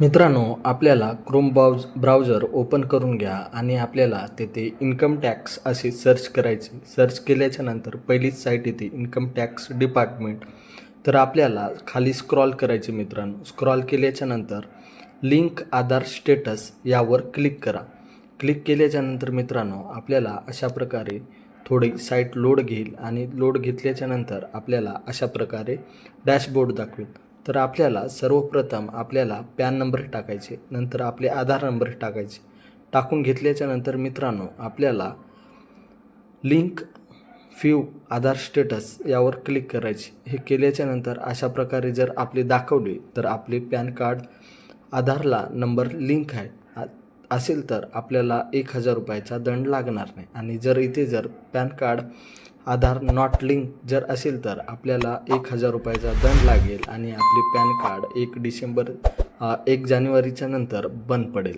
मित्रांनो आपल्याला Chrome browse browser open करून घ्या आणि आपल्याला तेथे इन्कम टॅक्स असे सर्च करायचे. सर्च केल्याच्यानंतर पहिलीच साईट येते इन्कम टॅक्स डिपार्टमेंट तर आपल्याला खाली स्क्रॉल करायचे मित्रांनो. स्क्रॉल केल्याच्यानंतर लिंक आधार स्टेटस यावर क्लिक करा. क्लिक केल्याच्यानंतर मित्रांनो आपल्याला अशा प्रकारे थोडी साईट लोड घेईल आणि लोड घेतल्याच्या नंतर आपल्याला अशा प्रकारे डॅशबोर्ड दाखवेल. तर आपल्याला सर्वप्रथम आपल्याला पॅन नंबर टाकायचे नंतर आपले आधार नंबर टाकायचे. टाकून घेतल्याच्या नंतर मित्रांनो आपल्याला लिंक फ्यू आधार स्टेटस यावर क्लिक करायची. हे केल्याच्यानंतर अशा प्रकारे जर आपले दाखवले तर आपले पॅन कार्ड आधारला नंबर लिंक आहे. असेल तर आपल्याला एक हजार रुपयाचा दंड लागणार नाही. आणि जर इथे जर PAN card Aadhaar not link जर असेल तर आपल्याला एक हजार रुपयाचा दंड लागेल आणि आपले पॅन कार्ड एक डिसेंबर एक जानेवारीच्या नंतर बंद पडेल.